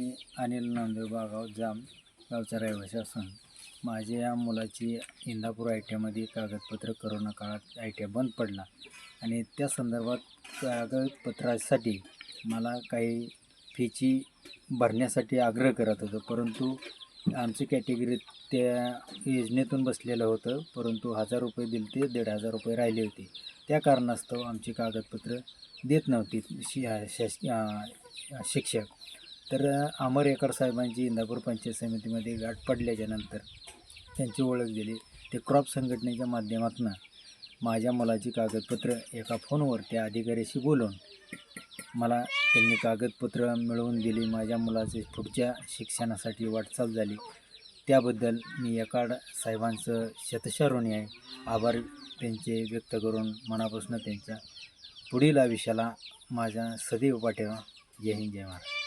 मी अनिल नांदेव बागाव जाम गावचा रहिवासी असून माझ्या या मुलाची इंदापूर आय टी आयमध्ये कागदपत्र करोना काळात आय टी आय बंद पडला आणि त्या संदर्भात कागदपत्रासाठी मला काही फीची भरण्यासाठी आग्रह करत होतो. परंतु आमची कॅटेगरी त्या योजनेतून बसलेलं होतं. परंतु हजार रुपये दिले ते दीड हजार रुपये राहिले होते. त्या कारणास्तव आमची कागदपत्र देत नव्हती. शि शास शिक्षक. तर अमर साहेबांची इंदापूर पंचायत समितीमध्ये गाठ पडल्याच्या नंतर त्यांची ओळख दिली ते क्रॉप संघटनेच्या माध्यमातून माझ्या मुलाची कागदपत्र एका फोनवर त्या अधिकाऱ्याशी बोलून मला त्यांनी कागदपत्र मिळवून दिली. माझ्या मुलाचे पुढच्या शिक्षणासाठी वाटचाल झाली. त्याबद्दल मी एकाड साहेबांचं शतशरोणी आहे. आभार त्यांचे व्यक्त करून मनापासून त्यांच्या पुढील आयुष्याला माझ्या सदैव पाठवा जय हिंद जय महाराज